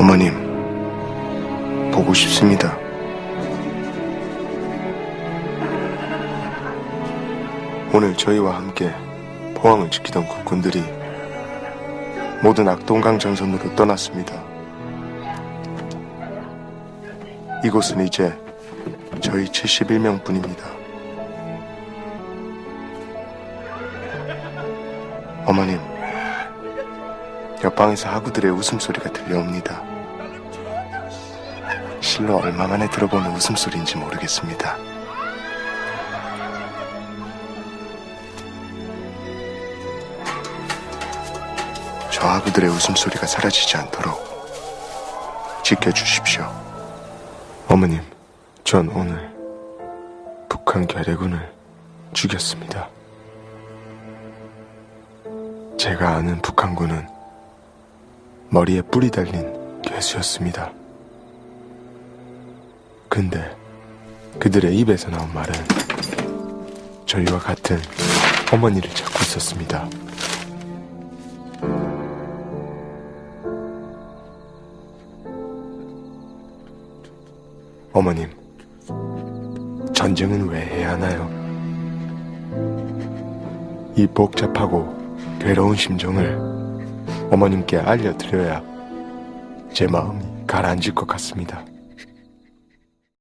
어머님, 보고 싶습니다. 오늘 저희와 함께 포항을 지키던 국군들이 모두 낙동강 전선으로 떠났습니다. 이곳은 이제 저희 71명 뿐입니다. 어머님, 옆방에서 하구들의 웃음소리가 들려옵니다. 실로 얼마 만에 들어보는 웃음소리인지 모르겠습니다. 저 하구들의 웃음소리가 사라지지 않도록 지켜주십시오. 어머님, 전 오늘 북한 괴뢰군을 죽였습니다. 제가 아는 북한군은 머리에 뿔이 달린 괴수였습니다. 근데 그들의 입에서 나온 말은 저희와 같은 어머니를 찾고 있었습니다. 어머님, 전쟁은 왜 해야 하나요? 이 복잡하고 괴로운 심정을 어머님께 알려드려야 제 마음이 가라앉을 것 같습니다.